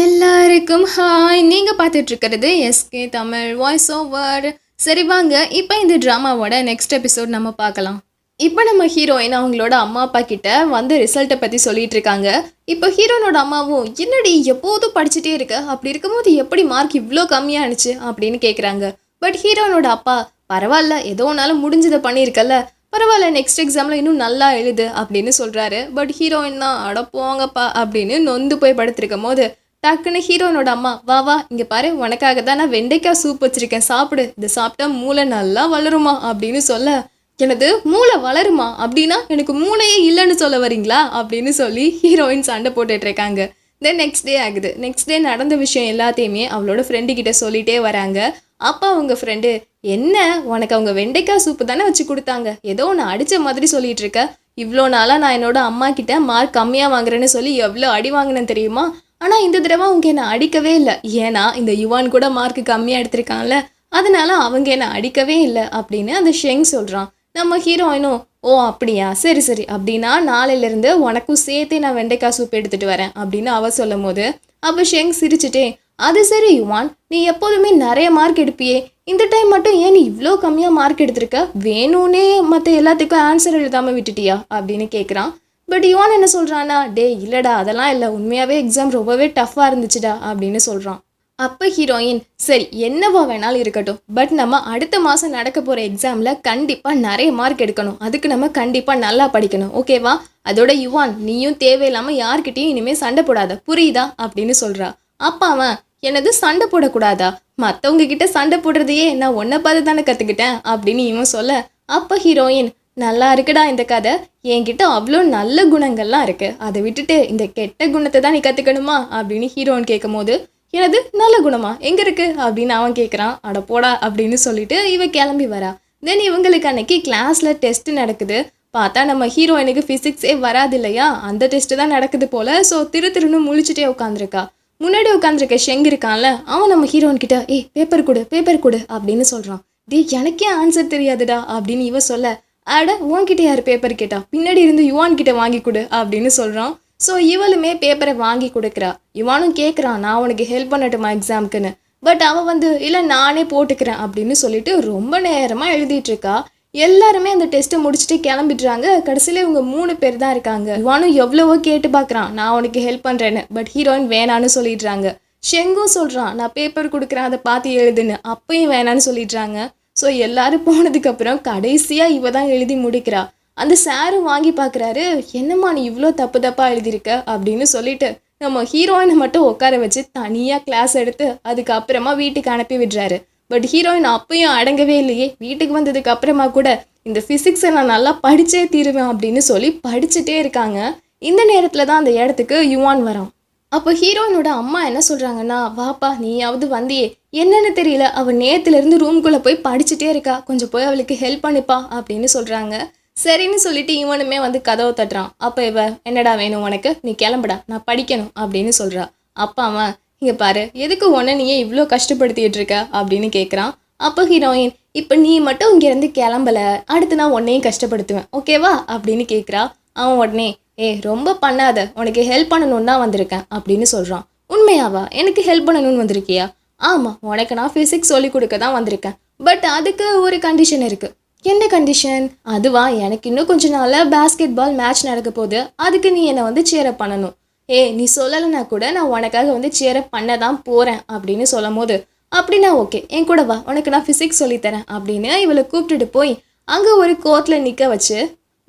எல்லாருக்கும் ஹாய் நீங்கள் பார்த்துட்டு இருக்கிறது எஸ்கே தமிழ் வாய்ஸ் ஓவர் சரி வாங்க. இப்போ இந்த ட்ராமாவோட நெக்ஸ்ட் எபிசோட் நம்ம பார்க்கலாம். இப்போ நம்ம ஹீரோயின் அவங்களோட அம்மா அப்பா கிட்ட வந்து ரிசல்ட்டை பற்றி சொல்லிட்டு இருக்காங்க இப்போ ஹீரோனோட அம்மாவும் என்னடி எப்போதும் படிச்சுட்டே இருக்க? அப்படி இருக்கும்போது எப்படி மார்க் இவ்வளோ கம்மியானுச்சு அப்படின்னு கேட்குறாங்க பட் ஹீரோனோட அப்பா பரவாயில்ல ஏதோ ஒன்றால முடிஞ்சதை பண்ணியிருக்கல பரவாயில்ல நெக்ஸ்ட் எக்ஸாமில் இன்னும் நல்லா எழுது அப்படின்னு சொல்கிறாரு பட் ஹீரோயின் தான் அடப்போங்கப்பா அப்படின்னு நொந்து போய் படுத்திருக்கும் போது டக்குன்னு ஹீரோனோட அம்மா வா வா இங்கே பாரு உனக்காக தான் நான் வெண்டைக்காய் சூப் வச்சுருக்கேன் சாப்பிடு இதை சாப்பிட்டா மூளை நல்லா வளருமா? அப்படின்னு சொல்ல எனது மூளை வளருமா? அப்படின்னா எனக்கு மூளையே இல்லைன்னு சொல்ல வரீங்களா? அப்படின்னு சொல்லி ஹீரோயின் சண்டை போட்டுட்ருக்காங்க தென் நெக்ஸ்ட் டே ஆகுது. நெக்ஸ்ட் டே நடந்த விஷயம் எல்லாத்தையுமே அவளோட ஃப்ரெண்டு கிட்ட வராங்க. அப்பா அவங்க ஃப்ரெண்டு என்ன உனக்கு அவங்க வெண்டைக்காய் சூப்பு தானே வச்சு கொடுத்தாங்க? ஏதோ ஒன்று அடித்த மாதிரி சொல்லிகிட்டு இருக்க. இவ்வளோ நாளாக நான் என்னோட அம்மா கிட்ட மார்க் கம்மியாக வாங்குறேன்னு சொல்லி எவ்வளோ அடி வாங்கினேன் தெரியுமா? ஆனால் இந்த தடவை அவங்க என்னை அடிக்கவே இல்லை. ஏன்னா இந்த யுவான் கூட மார்க் கம்மியாக எடுத்திருக்கான்ல. அதனால அவங்க என்னை அடிக்கவே இல்லை அப்படின்னு அந்த ஷெங் சொல்கிறான் நம்ம ஹீரோயினும் ஓ அப்படியா? சரி சரி. அப்படின்னா நாளையிலேருந்து உனக்கும் சேர்த்தே நான் வெண்டைக்காய் சூப் எடுத்துகிட்டு வரேன் அப்படின்னு அவ சொல்லும் போது அப்போ ஷெங் சிரிச்சுட்டே அது சரி யுவான். நீ எப்போதுமே நிறைய மார்க் எடுப்பியே. இந்த டைம் மட்டும் ஏன் நீ இவ்வளோ கம்மியாக மார்க் எடுத்திருக்க? வேணும்னே மற்ற எல்லாத்துக்கும் ஆன்சர் எழுதாமல் விட்டுட்டியா? அப்படின்னு கேட்குறான் பட் யுவான் என்ன சொல்கிறான்னா டே இல்லைடா அதெல்லாம் இல்லை. உண்மையாகவே எக்ஸாம் ரொம்பவே டஃப்பாக இருந்துச்சுடா அப்படின்னு சொல்கிறான் அப்போ ஹீரோயின் சரி என்னவா வேணாலும் இருக்கட்டும். பட் நம்ம அடுத்த மாதம் நடக்க போகிற எக்ஸாமில் கண்டிப்பாக நிறைய மார்க் எடுக்கணும். அதுக்கு நம்ம கண்டிப்பாக நல்லா படிக்கணும். ஓகேவா அதோட யுவான் நீயும் தேவையில்லாமல் யார்கிட்டையும் இனிமேல் சண்டை போடாத. புரியுதா? அப்படின்னு சொல்கிறா அப்பா அவன் எனது சண்டை போடக்கூடாதா? மற்றவங்க கிட்ட சண்டை போடுறதையே நான் ஒன்றை பார்த்து தானே கற்றுக்கிட்டேன் அப்படின்னு இவன் சொல்ல. அப்போ ஹீரோயின் நல்லா இருக்குடா இந்த கதை. என்கிட்ட அவ்வளோ நல்ல குணங்கள்லாம் இருக்குது அதை விட்டுட்டு இந்த கெட்ட குணத்தை தான் நீ கற்றுக்கணுமா அப்படின்னு ஹீரோன் கேட்கும் போது எனது நல்ல குணமா? எங்கே இருக்குது அப்படின்னு அவன் கேட்குறான் அட போடா அப்படின்னு சொல்லிட்டு இவ கிளம்பி வரா. தென் இவங்களுக்கு அன்னைக்கு கிளாஸில் டெஸ்ட் நடக்குது. பார்த்தா நம்ம ஹீரோயினுக்கு ஃபிசிக்ஸே வராது இல்லையா? அந்த டெஸ்ட்டு தான் நடக்குது போல். ஸோ திரு திருன்னு முழிச்சிட்டே உட்காந்துருக்கா முன்னாடி உட்காந்துருக்க ஷெங் இருக்கான்ல அவன் நம்ம ஹீரோயின் கிட்ட ஏய் பேப்பர் கொடு பேப்பர் கொடு அப்படின்னு சொல்கிறான் டே எனக்கே ஆன்சர் தெரியாதுடா அப்படின்னு இவ சொல்ல. அட உன்கிட்ட யார் பேப்பர் கேட்டா? பின்னாடி இருந்து யுவான் கிட்ட வாங்கி கொடு அப்படின்னு சொல்கிறான் ஸோ இவளுமே பேப்பரை வாங்கி கொடுக்குறா. யுவானும் கேட்குறான் நான் உனக்கு ஹெல்ப் பண்ணட்டுமா எக்ஸாம்க்குன்னு பட் அவன் வந்து இல்லை நானே போட்டுக்கிறேன் அப்படின்னு சொல்லிட்டு ரொம்ப நேரமாக எழுதிட்டு இருக்கா. எல்லாருமே அந்த டெஸ்ட்டை முடிச்சுட்டு கிளம்பிடுறாங்க. கடைசியில் இவங்க மூணு பேர் தான் இருக்காங்க. யுவானும் எவ்வளவோ கேட்டு பார்க்குறான் நான் உனக்கு ஹெல்ப் பண்ணுறேன்னு பட் ஹீரோயின் வேணான்னு சொல்லிடுறாங்க. ஷெங்கும் சொல்கிறான் நான் பேப்பர் கொடுக்குறேன் அதை பார்த்து எழுதுன்னு. அப்பயும் வேணான்னு சொல்லிடுறாங்க. ஸோ எல்லாரும் போனதுக்கப்புறம் கடைசியாக இவ தான் எழுதி முடிக்கிறா. அந்த சாரும் வாங்கி பார்க்குறாரு என்னம்மா நீ இவ்வளோ தப்பு தப்பாக எழுதியிருக்க? அப்படின்னு சொல்லிட்டு நம்ம ஹீரோயினை மட்டும் உட்கார வச்சு தனியாக கிளாஸ் எடுத்து அதுக்கப்புறமா வீட்டுக்கு அனுப்பி விடுறாரு. பட் ஹீரோயின் அப்பயும் அடங்கவே இல்லையே. வீட்டுக்கு வந்ததுக்கு அப்புறமா கூட இந்த ஃபிசிக்ஸை நான் நல்லா படித்தே தீருவேன் அப்படின்னு சொல்லி படிச்சுட்டே இருக்காங்க. இந்த நேரத்தில் தான் அந்த இடத்துக்கு யுவான் வரான். அப்போ ஹீரோயினோட அம்மா என்ன சொல்கிறாங்கன்னா வாப்பா நீயாவது வந்தியே. என்னென்னு தெரியல. அவள் நேத்துலேருந்து ரூம்குள்ளே போய் படிச்சுட்டே இருக்கா. கொஞ்சம் போய் அவளுக்கு ஹெல்ப் பண்ணுப்பா அப்படின்னு சொல்கிறாங்க சரின்னு சொல்லிட்டு இவனுமே வந்து கதவை தட்டுறான். அப்போ இவ என்னடா வேணும் உனக்கு? நீ கிளம்புடா. நான் படிக்கணும் அப்படின்னு சொல்கிறா அப்பா அவன் இங்கே பாரு. எதுக்கு உன்னை நீயே இவ்வளோ கஷ்டப்படுத்திட்டு இருக்க? அப்படின்னு கேட்குறான் அப்போ ஹீரோயின் இப்போ நீ மட்டும் இங்கேருந்து கிளம்பல. அடுத்து நான் உன்னையும் கஷ்டப்படுத்துவேன். ஓகேவா? அப்படின்னு கேட்குறா அவன் உடனே ஏ ரொம்ப பண்ணாத. உனக்கு ஹெல்ப் பண்ணணும்னு தான் வந்திருக்கேன் அப்படின்னு சொல்கிறான் உண்மையாவா? எனக்கு ஹெல்ப் பண்ணணும்னு வந்திருக்கியா? ஆமாம் உனக்கு நான் ஃபிசிக்ஸ் சொல்லிக் கொடுக்க தான் வந்திருக்கேன். பட் அதுக்கு ஒரு கண்டிஷன் இருக்குது என்ன கண்டிஷன் அதுவா எனக்கு இன்னும் கொஞ்ச நாளில் பேஸ்கெட் பால் மேட்ச் நடக்க போகுது. அதுக்கு நீ என்னை வந்து சேரப் பண்ணணும். ஏ நீ சொல்லலைன்னா கூட நான் உனக்காக வந்து சேரப் பண்ண தான் போகிறேன் அப்படின்னு சொல்லும் போது அப்படின்னா ஓகே என் கூட வா. உனக்கு நான் ஃபிசிக்ஸ் சொல்லித்தரேன் அப்படின்னு இவளை கூப்பிட்டுட்டு போய் அங்கே ஒரு கோர்ட்டில் நிற்க வச்சு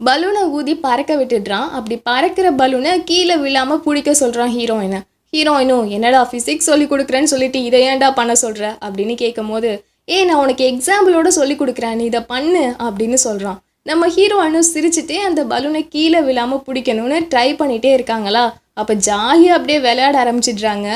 பலூனை ஊதி பறக்க விட்டுடுறான். அப்படி பறக்கிற பலூனை கீழே விழாமல் பிடிக்க சொல்கிறான் ஹீரோயினை. ஹீரோயினும் என்னடா ஃபிசிக்ஸ் சொல்லி கொடுக்குறேன்னு சொல்லிட்டு இதை ஏன்டா பண்ண சொல்கிற அப்படின்னு கேட்கும் போது ஏ நான் உனக்கு எக்ஸாம்பிளோட சொல்லி கொடுக்குறேன். நீ இதை பண்ணு அப்படின்னு சொல்கிறான் நம்ம ஹீரோயினும் சிரிச்சுட்டே அந்த பலூனை கீழே விழாமல் பிடிக்கணும்னு ட்ரை பண்ணிகிட்டே இருக்காங்களா? அப்போ ஜாலியாக அப்படியே விளையாட ஆரம்பிச்சிடுறாங்க.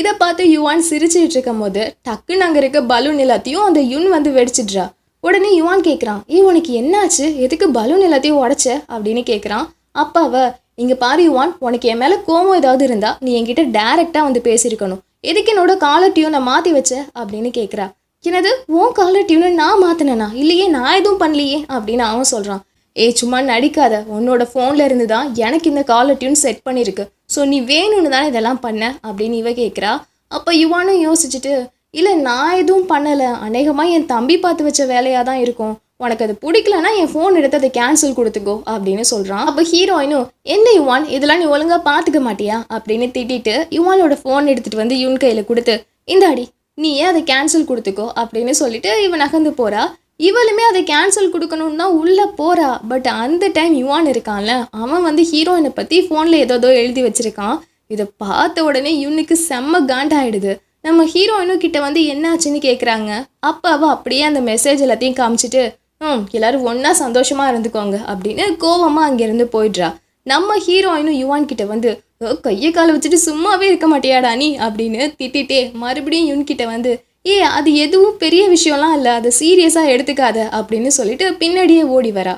இதை பார்த்து யுவான் சிரிச்சுட்டு இருக்கும் போது டக்குன்னு அங்கே இருக்க பலூன் எல்லாத்தையும் அந்த யுன் வந்து வெடிச்சிடுறா. உடனே யுவான் கேட்குறான் ஏ உனக்கு என்னாச்சு? எதுக்கு பலூன் எல்லாத்தையும் உடைச்ச? அப்படின்னு கேட்குறான் அப்பாவ இங்கே பாரு யுவான் உனக்கு என் மேலே கோவம் ஏதாவது இருந்தா நீ என்கிட்ட டேரெக்டாக வந்து பேசியிருக்கணும். எதுக்கு என்னோட காலர் டியூனை மாற்றி வச்ச? அப்படின்னு கேட்குறா என்னது? உன் காலர் டியூனை நான் மாற்றினேனா இல்லையே நான் எதுவும் பண்ணலையே அப்படின்னு அவன் சொல்கிறான் ஏய் சும்மா நடிக்காத. உன்னோட ஃபோனில் இருந்து தான் எனக்கு இந்த காலர் டியூன் செட் பண்ணியிருக்கு. ஸோ நீ வேணும்னு தானே இதெல்லாம் பண்ண? அப்படின்னு இவ கேட்குறா அப்போ யுவானும் யோசிச்சுட்டு இல்லை நான் எதுவும் பண்ணலை. அநேகமாக என் தம்பி பார்த்து வச்ச வேலையாக தான் இருக்கும். உனக்கு அது பிடிக்கலனா என் ஃபோன் எடுத்து அதை கேன்சல் கொடுத்துக்கோ அப்படின்னு சொல்கிறான் அப்போ ஹீரோயினும் என்ன யுவான்? இதெல்லாம் நீ ஒழுங்காக பார்த்துக்க மாட்டியா? அப்படின்னு திட்டிட்டு யுவானோட ஃபோன் எடுத்துகிட்டு வந்து யுவன் கையில் கொடுத்து இந்தாடி நீ ஏன் அதை கேன்சல் கொடுத்துக்கோ அப்படின்னு சொல்லிட்டு இவன் நகர்ந்து போறா. இவளுமே அதை கேன்சல் கொடுக்கணும்னு தான் உள்ளே போகிறா பட் அந்த டைம் யுவான் இருக்கான்ல அவன் வந்து ஹீரோயினை பற்றி ஃபோனில் ஏதோ எழுதி வச்சிருக்கான். இதை பார்த்த உடனே யுனுக்கு செம்ம காண்டாயிடுது. நம்ம ஹீரோயினும் கிட்ட வந்து என்னாச்சுன்னு கேட்குறாங்க அப்போ அவள் அப்படியே அந்த மெசேஜ் எல்லாத்தையும் காமிச்சிட்டு ம் எல்லோரும் ஒன்றா சந்தோஷமாக இருந்துக்கோங்க அப்படின்னு கோவமாக அங்கேருந்து போயிடுறா. நம்ம ஹீரோயினும் யுவான் கிட்ட வந்து "ஓ, கையை காலை வச்சுட்டு சும்மாவே இருக்க மாட்டியாடா நீ? அப்படின்னு திட்டிட்டே மறுபடியும் யுன் கிட்ட வந்து ஏ அது எதுவும் பெரிய விஷயம்லாம் இல்லை அதை சீரியஸாக எடுத்துக்காத அப்படின்னு சொல்லிட்டு பின்னாடியே ஓடி வரா.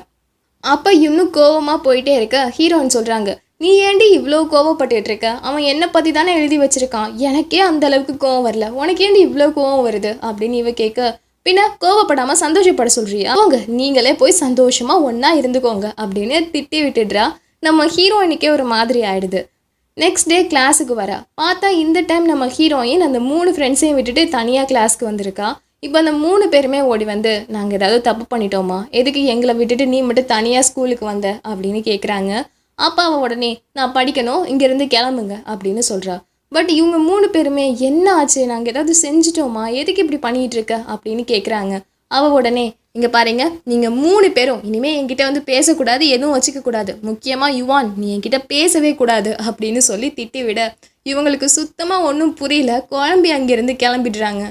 அப்போ இன்னும் கோவமாக போயிட்டே இருக்க ஹீரோயின் சொல்கிறாங்க நீ ஏண்டி இவ்வளோ கோவப்பட்டுட்டு இருக்க அவன் என்னை பற்றி தானே எழுதி வச்சிருக்கான். எனக்கே அந்த அளவுக்கு கோவம் வரல. உனக்கு ஏண்டி இவ்வளோ கோவம் வருது? அப்படின்னு இவ கேட்க பின்ன கோவப்படாமல் சந்தோஷப்பட சொல்றியா? அவங்க நீங்களே போய் சந்தோஷமாக ஒன்றா இருந்துக்கோங்க அப்படின்னு திட்டி விட்டுடுறா. நம்ம ஹீரோயினுக்கே ஒரு மாதிரி ஆயிடுது. நெக்ஸ்ட் டே கிளாஸுக்கு வரா. பார்த்தா இந்த டைம் நம்ம ஹீரோயின் அந்த மூணு ஃப்ரெண்ட்ஸையும் விட்டுட்டு தனியாக கிளாஸ்க்கு வந்திருக்கா. இப்போ அந்த மூணு பேருமே ஓடி வந்து நாங்கள் ஏதாவது தப்பு பண்ணிட்டோமா? எதுக்கு எங்களை விட்டுட்டு நீ மட்டும் தனியாக ஸ்கூலுக்கு வந்த? அப்படின்னு கேட்குறாங்க அப்பா அவன் உடனே நான் படிக்கணும் இங்கேருந்து கிளம்புங்க அப்படின்னு சொல்கிறா பட் இவங்க மூணு பேருமே என்ன ஆச்சு? நாங்கள் ஏதாவது செஞ்சிட்டோமா? எதுக்கு இப்படி பண்ணிகிட்டு இருக்க? அப்படின்னு கேட்குறாங்க அவ உடனே இங்கே பாருங்க நீங்கள் மூணு பேரும் இனிமேல் என்கிட்ட வந்து பேசக்கூடாது எதுவும் வச்சுக்கக்கூடாது. முக்கியமாக யுவான் நீ என்கிட்ட பேசவே கூடாது அப்படின்னு சொல்லி திட்டி விட இவங்களுக்கு சுத்தமாக ஒன்றும் புரியல. குழம்பி அங்கேருந்து கிளம்பிடுறாங்க.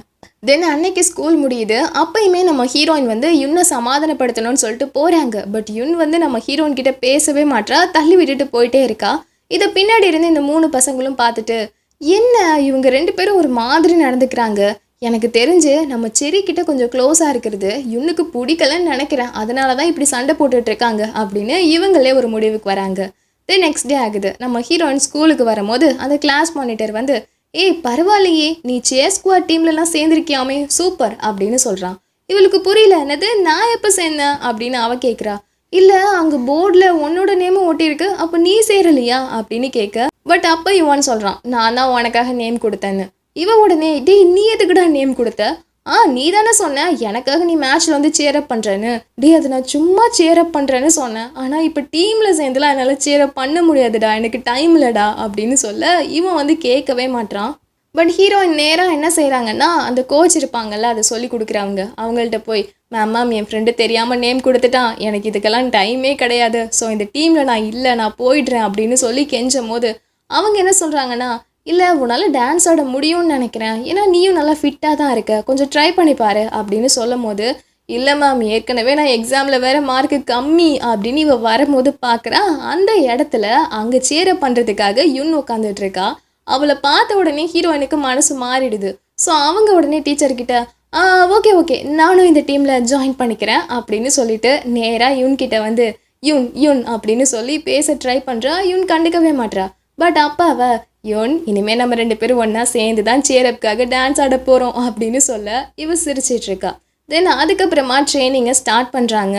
தென் அன்னைக்கு ஸ்கூல் முடியுது அப்பயுமே நம்ம ஹீரோயின் வந்து யுன்னை சமாதானப்படுத்தணும்னு சொல்லிட்டு போகிறாங்க பட் யுன் வந்து நம்ம ஹீரோயின் கிட்ட பேசவே மாட்றா தள்ளி விட்டுட்டு போயிட்டே இருக்கா. இதை பின்னாடி இருந்து இந்த மூணு பசங்களும் பார்த்துட்டு என்ன இவங்க ரெண்டு பேரும் ஒரு மாதிரி நடந்துக்கிறாங்க. எனக்கு தெரிஞ்சு நம்ம செரி கிட்ட கொஞ்சம் க்ளோஸாக இருக்கிறது. யுன்னுக்கு பிடிக்கலன்னு நினைக்கிறேன். அதனால தான் இப்படி சண்டை போட்டுட்டு இருக்காங்க அப்படின்னு இவங்களே ஒரு முடிவுக்கு வராங்க. தென் நெக்ஸ்ட் டே ஆகுது. நம்ம ஹீரோயின் ஸ்கூலுக்கு வரும்போது அந்த கிளாஸ் மானிட்டர் வந்து ஏய் பரவாயில்லையே. நீ சேர் ஸ்குவாட் டீம்லலாம் சேர்ந்துருக்கியாமே. சூப்பர் அப்படின்னு சொல்கிறான் இவளுக்கு புரியல என்னது? நான் எப்போ சேர்ந்தேன்? அப்படின்னு அவ கேட்குறா இல்லை அங்கே போர்டில் உன்னோட நேமும் ஒட்டியிருக்கு. அப்போ நீ சேரலையா? அப்படின்னு கேட்க பட் அப்போ இவன் சொல்கிறான் நான் தான் உனக்காக நேம் கொடுத்தேன்னு. இவ உடனே டேய் நீ எதுக்குடா நேம் கொடுத்த? ஆ நீ தானே சொன்ன. எனக்காக நீ மேட்ச்ல வந்து சேரப் பண்ணுறேன்னு டே அது நான் சும்மா சேரப் பண்ணுறேன்னு சொன்னேன். ஆனால் இப்போ டீமில் சேர்ந்துலாம் என்னால் சேரப் பண்ண முடியாதுடா. எனக்கு டைம் இல்லைடா அப்படின்னு சொல்ல இவன் வந்து கேட்கவே மாட்றான். பட் ஹீரோயின் நேராக என்ன செய்கிறாங்கன்னா அந்த கோச் இருப்பாங்கல்ல அதை சொல்லி கொடுக்குறவங்க. அவங்கள்ட்ட போய் மேம் மேம் என் ஃப்ரெண்டு தெரியாமல் நேம் கொடுத்துட்டான். எனக்கு இதுக்கெல்லாம் டைமே கிடையாது. ஸோ இந்த டீமில் நான் இல்லை நான் போயிடுறேன் அப்படின்னு சொல்லி கெஞ்சும் போது அவங்க என்ன சொல்கிறாங்கன்னா இல்லை உன்னால் டான்ஸ் ஆட முடியும்னு நினைக்கிறேன். ஏன்னா நீயும் நல்லா ஃபிட்டாக தான் இருக்க. கொஞ்சம் ட்ரை பண்ணி பாரு அப்படின்னு சொல்லும் போது இல்லை மேம் ஏற்கனவே நான் எக்ஸாமில் வேறு மார்க்கு கம்மி அப்படின்னு இவள் வரும்போது பார்க்குறா அந்த இடத்துல அங்கே சேர பண்ணுறதுக்காக யுன் உட்காந்துட்ருக்கா அவளை பார்த்த உடனே ஹீரோயினுக்கு மனசு மாறிடுது. ஸோ அவங்க உடனே டீச்சர்கிட்ட ஆ ஓகே ஓகே நானும் இந்த டீமில் ஜாயின் பண்ணிக்கிறேன் அப்படின்னு சொல்லிட்டு நேராக யுன்கிட்ட வந்து யுன் யுன் அப்படின்னு சொல்லி பேச ட்ரை பண்ணுறா யுன் கண்டுக்கவே மாட்றா. பட் அப்பாவை யோன் இனிமேல் நம்ம ரெண்டு பேரும் ஒன்றா சேர்ந்து தான் சேரப்புக்காக டான்ஸ் ஆட போகிறோம் அப்படின்னு சொல்ல இவ சிரிச்சிட்டு இருக்கா. தென் அதுக்கப்புறமா ட்ரைனிங்கை ஸ்டார்ட் பண்ணுறாங்க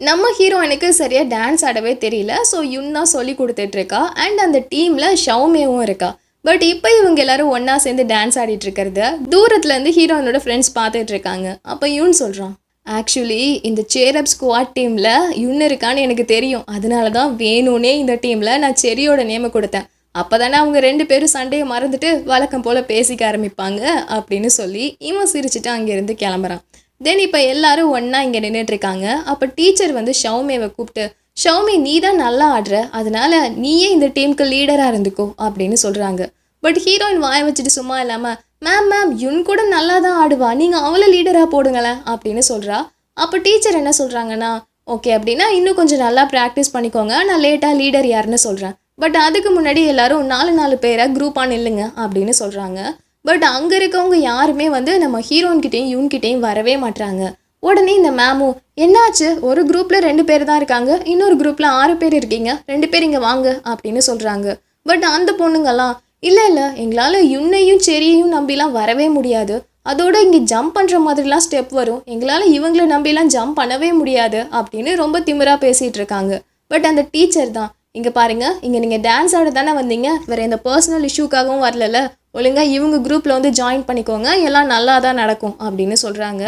நம்ம ஹீரோயினுக்கு சரியாக டான்ஸ் ஆடவே தெரியல. ஸோ யுன் தான் சொல்லி கொடுத்துட்ருக்கா அண்ட் அந்த டீமில் ஷவுமேவும் இருக்கா. பட் இப்போ இவங்க எல்லாரும் ஒன்றா சேர்ந்து டான்ஸ் ஆடிட்டு இருக்கிறத தூரத்துலேருந்து ஹீரோயினோட ஃப்ரெண்ட்ஸ் பார்த்துட்டு இருக்காங்க. அப்போ யூன் சொல்கிறான் ஆக்சுவலி இந்த சேரப் ஸ்குவாட் டீமில் யுன் இருக்கான்னு எனக்கு தெரியும். அதனால தான் வேணும்னே இந்த டீமில் நான் செரியோட நேமை கொடுத்தேன். அப்போ தானே அவங்க ரெண்டு பேரும் சண்டையை மறந்துட்டு வழக்கம் போல் பேசிக்க ஆரம்பிப்பாங்க அப்படின்னு சொல்லி இவன் சிரிச்சுட்டு அங்கேருந்து கிளம்புறான். தென் இப்போ எல்லாரும் ஒன்றா இங்கே நின்றுட்டுருக்காங்க அப்போ டீச்சர் வந்து ஷவுமேவை கூப்பிட்டு ஷவுமி நீ தான் நல்லா ஆடுற. அதனால நீயே இந்த டீமுக்கு லீடராக இருந்துக்கோ அப்படின்னு சொல்கிறாங்க பட் ஹீரோயின் வாய வச்சுட்டு சும்மா இல்லாமல் மேம் மேம் யுன் கூட நல்லா தான் ஆடுவா. நீங்கள் அவளை லீடராக போடுங்களேன் அப்படின்னு சொல்கிறா அப்போ டீச்சர் என்ன சொல்கிறாங்கன்னா ஓகே அப்படின்னா இன்னும் கொஞ்சம் நல்லா ப்ராக்டிஸ் பண்ணிக்கோங்க. நான் லேட்டாக லீடர் யாருன்னு சொல்கிறேன் பட் அதுக்கு முன்னாடி எல்லாரும் நாலு நாலு பேரை குரூப்பாக நில்லுங்க அப்படின்னு சொல்கிறாங்க பட் அங்கே இருக்கவங்க யாருமே வந்து நம்ம ஹீரோன்கிட்டையும் யூன்கிட்டையும் வரவே மாட்டாங்க உடனே இந்த மேமும் என்னாச்சு? ஒரு குரூப்பில் ரெண்டு பேர் தான் இருக்காங்க. இன்னொரு குரூப்பில் ஆறு பேர் இருக்கீங்க. ரெண்டு பேர் இங்கே வாங்க அப்படின்னு சொல்கிறாங்க பட் அந்த பொண்ணுங்கெல்லாம் இல்லை இல்லை. எங்களால் யுன்னையும் செரியையும் நம்பிலாம் வரவே முடியாது. அதோட இங்கே ஜம்ப் பண்ணுற மாதிரிலாம் ஸ்டெப் வரும். எங்களால் இவங்களை நம்பிலாம் ஜம்ப் பண்ணவே முடியாது அப்படின்னு ரொம்ப திமிராக பேசிகிட்டு இருக்காங்க. பட் அந்த டீச்சர் தான் இங்கே பாருங்கள் இங்கே நீங்கள் டான்ஸ் ஆட தானே வந்தீங்க வேறு எந்த பர்சனல் இஷ்யூக்காகவும் வரலல்ல. ஒழுங்காக இவங்க குரூப்பில் வந்து ஜாயின் பண்ணிக்கோங்க எல்லாம் நல்லா தான் நடக்கும் அப்படின்னு சொல்கிறாங்க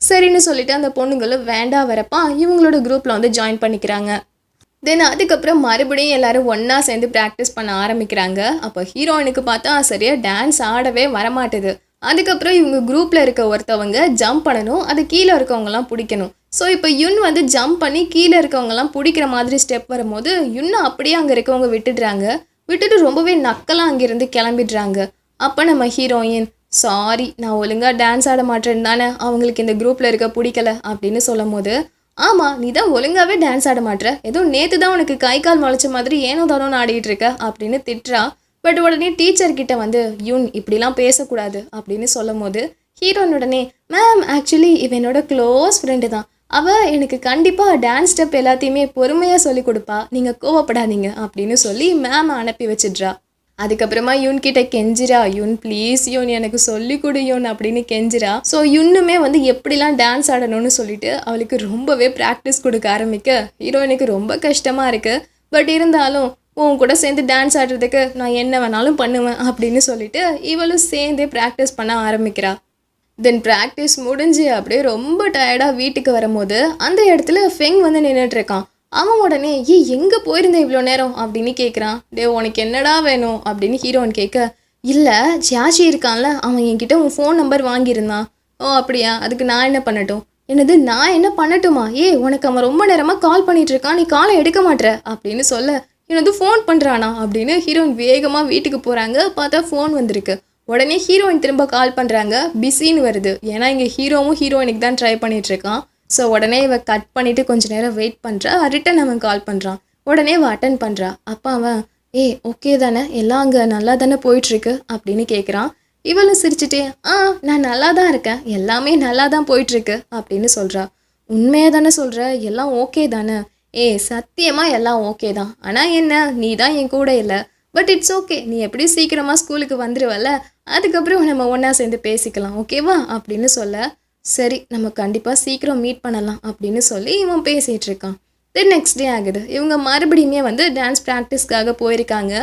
சரின்னு சொல்லிட்டு அந்த பொண்ணுங்களும் வேண்டாம் வரப்பா இவங்களோட குரூப்பில் வந்து ஜாயின் பண்ணிக்கிறாங்க. தென் அதுக்கப்புறம் மறுபடியும் எல்லாரும் ஒன்றா சேர்ந்து ப்ராக்டிஸ் பண்ண ஆரம்பிக்கிறாங்க. அப்போ ஹீரோயினுக்கு பார்த்தா சரியாக டான்ஸ் ஆடவே வரமாட்டுது. அதுக்கப்புறம் இவங்க குரூப்பில் இருக்க ஒருத்தவங்க ஜம்ப் பண்ணணும். அது கீழே இருக்கவங்கலாம் பிடிக்கணும். ஸோ இப்போ யுன் வந்து ஜம்ப் பண்ணி கீழே இருக்கவங்கலாம் பிடிக்கிற மாதிரி ஸ்டெப் வரும்போது யுன்னை அப்படியே அங்கே இருக்கவங்க விட்டுடுறாங்க. விட்டுட்டு ரொம்பவே நக்கலாக அங்கேருந்து கிளம்பிடுறாங்க. அப்போ நம்ம ஹீரோயின் சாரி நான் ஒழுங்காக டான்ஸ் ஆட மாட்டேன்னு தானே அவங்களுக்கு இந்த குரூப்பில் இருக்க பிடிக்கல அப்படின்னு சொல்லும் போது ஆமாம் நீ தான் ஒழுங்காகவே டான்ஸ் ஆட மாட்டேற. ஏதோ நேற்று தான் உனக்கு கை கால் முளைச்ச மாதிரி ஏனோ தானோன்னு ஆடிட்டு இருக்க அப்படின்னு திட்டுறா. பட் உடனே டீச்சர்கிட்ட வந்து யூன் இப்படிலாம் பேசக்கூடாது அப்படின்னு சொல்லும் போது ஹீரோன் உடனே மேம் ஆக்சுவலி இவ என்னோட க்ளோஸ் ஃப்ரெண்டு தான். அவள் எனக்கு கண்டிப்பாக டான்ஸ் ஸ்டெப் எல்லாத்தையுமே பொறுமையாக சொல்லி கொடுப்பா. நீங்கள் கோவப்படாதீங்க அப்படின்னு சொல்லி மேம் அனுப்பி வச்சிடுறா. அதுக்கப்புறமா யூன் கிட்ட கெஞ்சிரா யூன் ப்ளீஸ் யூன் எனக்கு சொல்லி கொடு யூன் அப்படின்னு கெஞ்சிரா ஸோ யுன்னுமே வந்து எப்படிலாம் டான்ஸ் ஆடணும்னு சொல்லிட்டு அவளுக்கு ரொம்பவே ப்ராக்டிஸ் கொடுக்க ஆரம்பிக்க ஹீரோயினுக்கு ரொம்ப கஷ்டமாக இருக்குது பட் இருந்தாலும் உன் கூட சேர்ந்து டான்ஸ் ஆடுறதுக்கு நான் என்ன வேணாலும் பண்ணுவேன் அப்படின்னு சொல்லிட்டு இவளும் சேர்ந்தே ப்ராக்டிஸ் பண்ண ஆரம்பிக்கிறா. தென் ப்ராக்டிஸ் முடிஞ்சு அப்படியே ரொம்ப டயர்டாக வீட்டுக்கு வரும்போது அந்த இடத்துல ஃபெங் வந்து நின்றுட்டுருக்கான் அவன் உடனே ஏ எங்கே போயிருந்த இவ்வளோ நேரம்? அப்படின்னு கேட்குறான் டே உனக்கு என்னடா வேணும்? அப்படின்னு ஹீரோன் கேட்க இல்லை ஜாஷி இருக்கான்ல அவன் என்கிட்ட உன் ஃபோன் நம்பர் வாங்கியிருந்தான். ஓ அப்படியா? அதுக்கு நான் என்ன பண்ணட்டும்? என்னது நான் என்ன பண்ணட்டுமா? ஏ உனக்கு அவன் ரொம்ப நேரமாக கால் பண்ணிகிட்ருக்கான் இருக்கான் நீ காலை எடுக்க மாட்ற? அப்படின்னு சொல்ல என்னது ஃபோன் பண்ணுறானா அப்படின்னு ஹீரோயின் வேகமாக வீட்டுக்கு போகிறாங்க பார்த்தா ஃபோன் வந்திருக்கு. உடனே ஹீரோயின் திரும்ப கால் பண்ணுறாங்க பிஸின்னு வருது. ஏன்னா இங்கே ஹீரோவும் ஹீரோயினுக்கு தான் ட்ரை பண்ணிகிட்ருக்கான் ஸோ உடனே இவன் கட் பண்ணிட்டு கொஞ்ச நேரம் வெயிட் பண்ணுறா ரிட்டன் அவன் கால் பண்ணுறான் உடனே அவன் அட்டன் பண்ணுறா அப்பா அவன் ஏ ஓகே தானே. எல்லாம் அங்கே நல்லா தானே போயிட்டுருக்கு அப்படின்னு கேட்குறான் இவளும் சிரிச்சிட்டே ஆ நான் நல்லா தான் இருக்கேன். எல்லாமே நல்லா தான் போயிட்டுருக்கு அப்படின்னு சொல்கிறா உண்மையாக தானே சொல்கிற எல்லாம் ஓகே தானே. ஏ சத்தியமாக எல்லாம் ஓகே தான். ஆனால் என்ன நீ தான் என் கூட இல்லை. பட் இட்ஸ் ஓகே நீ எப்படி சீக்கிரமாக ஸ்கூலுக்கு வந்துடுவல்ல அதுக்கப்புறம் நம்ம ஒன்றா சேர்ந்து பேசிக்கலாம் ஓகேவா அப்படின்னு சொல்ல சரி நம்ம கண்டிப்பாக சீக்கிரம் மீட் பண்ணலாம் அப்படின்னு சொல்லி இவன் பேசிகிட்டு இருக்கான். தென் நெக்ஸ்ட் டே ஆகுது. இவங்க மறுபடியுமே வந்து டான்ஸ் ப்ராக்டிஸ்க்காக போயிருக்காங்க.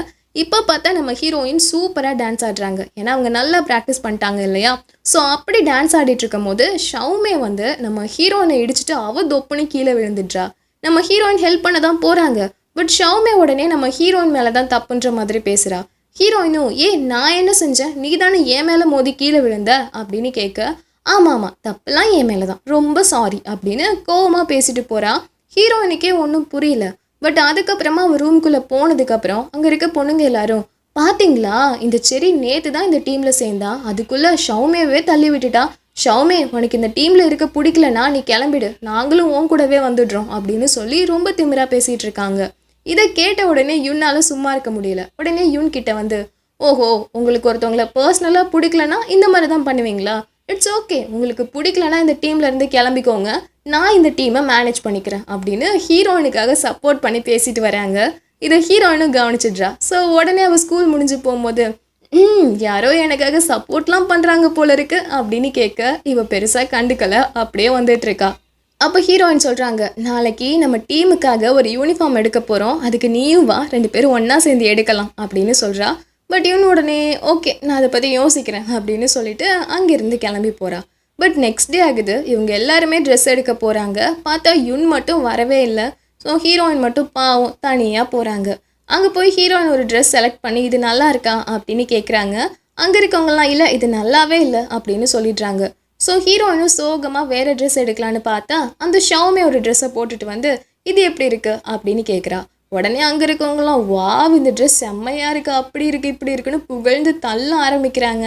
இப்போ பார்த்தா நம்ம ஹீரோயின் சூப்பராக டான்ஸ் ஆடுறாங்க. ஏன்னா அவங்க நல்லா ப்ராக்டிஸ் பண்ணிட்டாங்க இல்லையா? ஸோ அப்படி டான்ஸ் ஆடிட்டு இருக்கும் போது ஷவுமே வந்து நம்ம ஹீரோனை இடிச்சிட்டு அவ தொப்புன்னு கீழே விழுந்துடுறா. நம்ம ஹீரோயின் ஹெல்ப் பண்ண தான் போகிறாங்க பட் ஷவுமே உடனே நம்ம ஹீரோயின் மேலே தான் தப்புன்ற மாதிரி பேசுகிறா ஹீரோயினும் ஏ நான் என்ன செஞ்சேன்? நீ தானே என் மேலே மோதி கீழே விழுந்த? அப்படின்னு கேட்க ஆமாம் ஆமாம் தப்புலாம் என் மேலே தான். ரொம்ப சாரி அப்படின்னு கோவமாக பேசிட்டு போகிறா ஹீரோயினுக்கே ஒன்றும் புரியல. பட் அதுக்கப்புறமா அவன் ரூம்குள்ளே போனதுக்கப்புறம் அங்கே இருக்க பொண்ணுங்க எல்லாரும் பார்த்தீங்களா இந்த செரி நேற்று தான் இந்த டீமில் சேர்ந்தா. அதுக்குள்ளே ஷவுமேவே தள்ளி விட்டுட்டா. ஷவுமே உனக்கு இந்த டீமில் இருக்க பிடிக்கலனா நீ கிளம்பிடு. நாங்களும் உன் கூடவே வந்துடுறோம் அப்படின்னு சொல்லி ரொம்ப திமிராக பேசிகிட்டு இருக்காங்க. இதை கேட்ட உடனே யுன்னால் சும்மா இருக்க முடியல. உடனே யுன் கிட்ட வந்து ஓஹோ உங்களுக்கு ஒருத்தவங்கள பர்சனலாக பிடிக்கலனா இந்த மாதிரி தான் பண்ணுவீங்களா? இட்ஸ் ஓகே உங்களுக்கு பிடிக்கலனா இந்த டீம்ல இருந்து கிளம்பிக்கோங்க. நான் இந்த டீமை மேனேஜ் பண்ணிக்கிறேன். அப்படின்னு ஹீரோயினுக்காக சப்போர்ட் பண்ணி பேசிட்டு வராங்க. இதை ஹீரோயினும் கவனிச்சிடுறா. ஸோ உடனே அவள் ஸ்கூல் முடிஞ்சு போகும்போது ம் யாரோ எனக்காக சப்போர்ட்லாம் பண்ணுறாங்க போல இருக்கு அப்படின்னு கேட்க இவ பெருசாக கண்டுக்கலை அப்படியே வந்துட்டுருக்கா அப்போ ஹீரோயின் சொல்கிறாங்க நாளைக்கு நம்ம டீமுக்காக ஒரு யூனிஃபார்ம் எடுக்க போகிறோம் அதுக்கு நீயும் வா ரெண்டு பேரும் ஒன்றா சேர்ந்து எடுக்கலாம் அப்படின்னு சொல்கிறா பட் இவன் உடனே ஓகே நான் அதை பற்றி யோசிக்கிறேன் அப்படின்னு சொல்லிட்டு அங்கேருந்து கிளம்பி போகிறா பட் நெக்ஸ்ட் டே ஆகுது இவங்க எல்லாருமே ட்ரெஸ் எடுக்க போகிறாங்க பார்த்தா யுன் மட்டும் வரவே இல்லை. ஸோ ஹீரோயின் மட்டும் பாவம் தனியாக போகிறாங்க அங்கே போய் ஹீரோயின் ஒரு ட்ரெஸ் செலக்ட் பண்ணி இது நல்லா இருக்கா? அப்படின்னு கேட்குறாங்க அங்கே இருக்கவங்கலாம் இல்லை இது நல்லாவே இல்லை அப்படின்னு சொல்லிடுறாங்க. ஸோ ஹீரோயினும் சோகமாக வேறு ட்ரெஸ் எடுக்கலான்னு பார்த்தா அந்த ஷவுமே ஒரு ட்ரெஸ்ஸை போட்டுட்டு வந்து இது எப்படி இருக்கு? அப்படின்னு கேட்குறா உடனே அங்கே இருக்கவங்களாம் வாவ் இந்த ட்ரெஸ் செம்மையாக இருக்குது அப்படி இருக்கு இப்படி இருக்குன்னு புகழ்ந்து தள்ள ஆரம்பிக்கிறாங்க.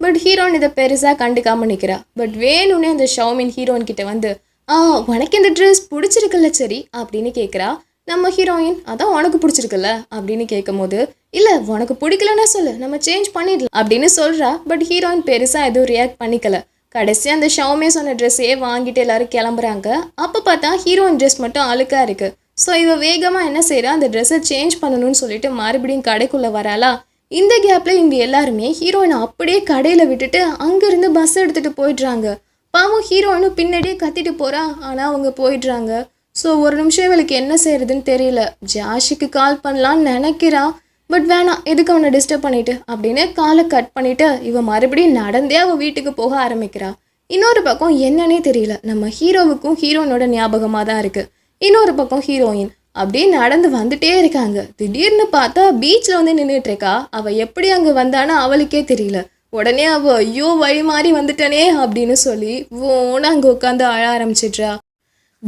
பட் ஹீரோயின் இதை பெருசாக கண்டுக்காம நிற்கிறா பட் வேணும்னே அந்த ஷவுமின் ஹீரோயின் கிட்ட வந்து ஆ உனக்கு இந்த ட்ரெஸ் பிடிச்சிருக்குல்ல சரி அப்படின்னு கேட்குறா நம்ம ஹீரோயின் அதான் உனக்கு பிடிச்சிருக்குல்ல? அப்படின்னு கேட்கும் போது இல்லை உனக்கு பிடிக்கலன்னா சொல்லு நம்ம சேஞ்ச் பண்ணிடலாம் அப்படின்னு சொல்கிறா பட் ஹீரோயின் பெருசாக எதுவும் ரியாக்ட் பண்ணிக்கல. கடைசி அந்த ஷவுமே சொன்ன ட்ரெஸ்ஸையே வாங்கிட்டு எல்லாரும் கிளம்புறாங்க. அப்போ பார்த்தா ஹீரோயின் ட்ரெஸ் மட்டும் அழுக்காக இருக்குது ஸோ இவ வேகமாக என்ன செய்கிறா அந்த ட்ரெஸ்ஸை சேஞ்ச் பண்ணணும்னு சொல்லிட்டு மறுபடியும் கடைக்குள்ளே வராளா? இந்த கேப்பில் இவங்க எல்லாருமே ஹீரோயினை அப்படியே கடையில் விட்டுட்டு அங்கேருந்து பஸ் எடுத்துகிட்டு போயிடுறாங்க. பாவம் ஹீரோயினும் பின்னாடியே கத்திட்டு போகிறா ஆனால் அவங்க போயிடுறாங்க. ஸோ ஒரு நிமிஷம் இவளுக்கு என்ன செய்யறதுன்னு தெரியல. ஜாஷிக்கு கால் பண்ணலான்னு நினைக்கிறா. பட் வேணாம் எதுக்கு அவனை டிஸ்டர்ப் பண்ணிட்டு? அப்படின்னு காலை கட் பண்ணிட்டு இவன் மறுபடியும் நடந்தே அவள் வீட்டுக்கு போக ஆரம்பிக்கிறா. இன்னொரு பக்கம் என்னன்னே தெரியல. நம்ம ஹீரோவுக்கும் ஹீரோயினோட ஞாபகமாக தான் இருக்குது இன்னொரு பக்கம் ஹீரோயின் அப்படியே நடந்து வந்துட்டே இருக்காங்க. திடீர்னு பார்த்தா பீச்சில் வந்து நின்றுட்டு இருக்கா. அவள் எப்படி அங்கே வந்தான்னு அவளுக்கே தெரியல. உடனே அவள் ஐயோ வழி மாறி வந்துட்டனே அப்படின்னு சொல்லி ஓன்னு அங்கே உட்காந்து அழ ஆரம்பிச்சிட்றா.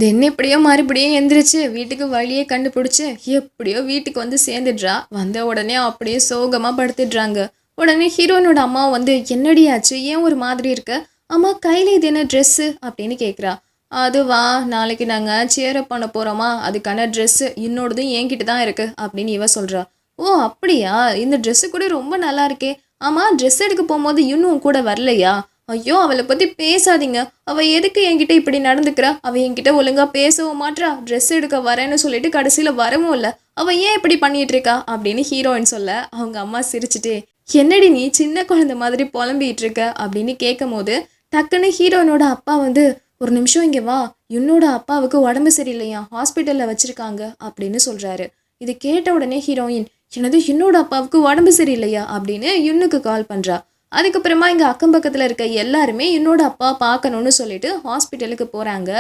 தென் எப்படியோ மறுபடியும் எந்திரிச்சு வீட்டுக்கு வழியே கண்டுபிடிச்சு எப்படியோ வீட்டுக்கு வந்து சேர்ந்துடுறா. வந்த உடனே அப்படியே சோகமாக படுத்துடுறாங்க. உடனே ஹீரோனோட அம்மா வந்து என்னடி ஆச்சு ஏன் ஒரு மாதிரி இருக்க? அம்மா கையில் இது என்ன ட்ரெஸ்ஸு அப்படின்னு கேட்குறா அதுவா? நாளைக்கு நாங்கள் சேரப் பண்ண போகிறோமா அதுக்கான ட்ரெஸ்ஸு இன்னோடதும் என்கிட்ட தான் இருக்குது அப்படின்னு இவ சொல்கிறா ஓ அப்படியா? இந்த ட்ரெஸ்ஸு கூட ரொம்ப நல்லா இருக்கே. ஆமாம் ட்ரெஸ் எடுக்க போகும்போது இன்னும் கூட வரலையா? ஐயோ அவளை பற்றி பேசாதீங்க. அவள் எதுக்கு என்கிட்ட இப்படி நடந்துக்கிறா? அவள் என்கிட்ட ஒழுங்காக பேசவும் மாட்றா. ட்ரெஸ் எடுக்க வரேன்னு சொல்லிட்டு கடைசியில் வரவும் இல்லை. அவள் ஏன் இப்படி பண்ணிட்டு இருக்கா? அப்படின்னு ஹீரோயின் சொல்ல அவங்க அம்மா சிரிச்சிட்டே என்னடி நீ சின்ன குழந்தை மாதிரி புலம்பிட்டு இருக்க? அப்படின்னு கேட்கும் போது டக்குன்னு ஹீரோயினோட அப்பா வந்து ஒரு நிமிஷம் இங்கே வா. என்னோட அப்பாவுக்கு உடம்பு சரியில்லையா? ஹாஸ்பிட்டலில் வச்சுருக்காங்க. அப்படின்னு சொல்கிறாரு இது கேட்ட உடனே ஹீரோயின் எனது என்னோட அப்பாவுக்கு உடம்பு சரியில்லையா? அப்படின்னு யுன்னுக்கு கால் பண்ணுறா அதுக்கப்புறமா இங்கே அக்கம் பக்கத்தில் இருக்க எல்லாருமே என்னோட அப்பா பார்க்கணும்னு சொல்லிட்டு ஹாஸ்பிட்டலுக்கு போகிறாங்க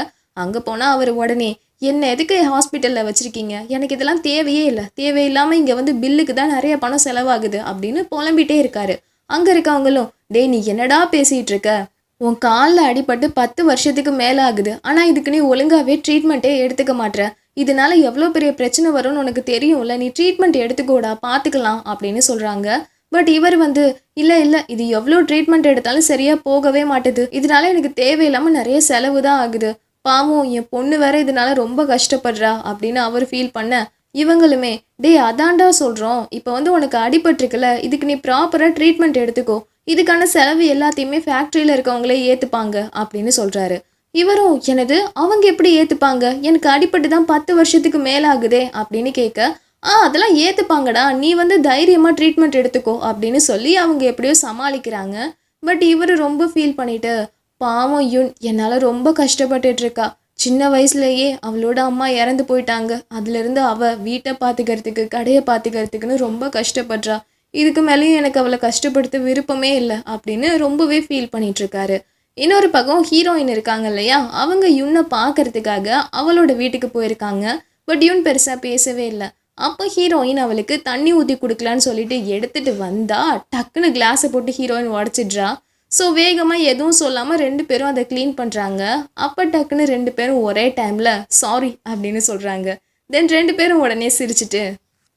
அங்கே போனால் அவர் உடனே என்ன எதுக்கு ஹாஸ்பிட்டலில் வச்சுருக்கீங்க? எனக்கு இதெல்லாம் தேவையே இல்லை. தேவையில்லாமல் இங்கே வந்து பில்லுக்கு தான் நிறைய பணம் செலவாகுது. அப்படின்னு புலம்பிட்டே இருக்காரு. அங்கே இருக்கவங்களும் டேய் நீ என்னடா பேசிகிட்டு இருக்க? உன் காலில் அடிபட்டு பத்து வருஷத்துக்கு மேலே ஆகுது. ஆனால் இதுக்கு நீ ஒழுங்காகவே ட்ரீட்மெண்ட்டே எடுத்துக்க மாட்டேற இதனால எவ்வளோ பெரிய பிரச்சனை வரும்னு உனக்கு தெரியும்ல. நீ ட்ரீட்மெண்ட் எடுத்துக்கோடா பார்த்துக்கலாம் அப்படின்னு சொல்கிறாங்க பட் இவர் வந்து இல்லை இல்லை இது எவ்வளோ ட்ரீட்மெண்ட் எடுத்தாலும் சரியாக போகவே மாட்டுது. இதனால எனக்கு தேவையில்லாமல் நிறைய செலவு தான் ஆகுது. பாவம் என் பொண்ணு வேற இதனால ரொம்ப கஷ்டப்படுறா அப்படின்னு அவர் ஃபீல் பண்ண இவங்களுமே டேய் அதான்டா சொல்கிறோம் இப்போ வந்து உனக்கு அடிபட்டிருக்குல்ல இதுக்கு நீ ப்ராப்பராக ட்ரீட்மெண்ட் எடுத்துக்கோ. இதுக்கான செலவு எல்லாத்தையுமே ஃபேக்ட்ரியில் இருக்கவங்களே ஏற்றுப்பாங்க அப்படின்னு சொல்கிறாரு இவரும் எனது அவங்க எப்படி ஏற்றுப்பாங்க எனக்கு அடிபட்டு தான் பத்து வருஷத்துக்கு மேலாகுதே அப்படின்னு கேட்க ஆ அதெல்லாம் ஏற்றுப்பாங்கடா நீ வந்து தைரியமாக ட்ரீட்மெண்ட் எடுத்துக்கோ அப்படின்னு சொல்லி அவங்க எப்படியோ சமாளிக்கிறாங்க. பட் இவர் ரொம்ப ஃபீல் பண்ணிட்டு பாவம் யுன் என்னால் ரொம்ப கஷ்டப்பட்டுட்டு சின்ன வயசுலேயே அவளோட அம்மா இறந்து போயிட்டாங்க. அதுலேருந்து அவள் வீட்டை பார்த்துக்கிறதுக்கு கடையை பார்த்துக்கிறதுக்குன்னு ரொம்ப கஷ்டப்படுறா. இதுக்கு மேலேயும் எனக்கு அவளை கஷ்டப்படுத்த விருப்பமே இல்லை அப்படின்னு ரொம்பவே ஃபீல் பண்ணிகிட்ருக்காரு இன்னொரு பக்கம் ஹீரோயின் இருக்காங்க இல்லையா? அவங்க யுன்னை பார்க்கறதுக்காக அவளோட வீட்டுக்கு போயிருக்காங்க. பட் யுன் பெருசாக பேசவே இல்லை. அப்போ ஹீரோயின் அவளுக்கு தண்ணி ஊற்றி கொடுக்கலான்னு சொல்லிட்டு எடுத்துகிட்டு வந்தா டக்குன்னு கிளாஸை போட்டு ஹீரோயின் உடச்சிட்றா. ஸோ வேகமாக எதுவும் சொல்லாமல் ரெண்டு பேரும் அதை க்ளீன் பண்ணுறாங்க அப்போ டக்குன்னு ரெண்டு பேரும் ஒரே டைமில் சாரி அப்படின்னு சொல்கிறாங்க தென் ரெண்டு பேரும் உடனே சிரிச்சிட்டு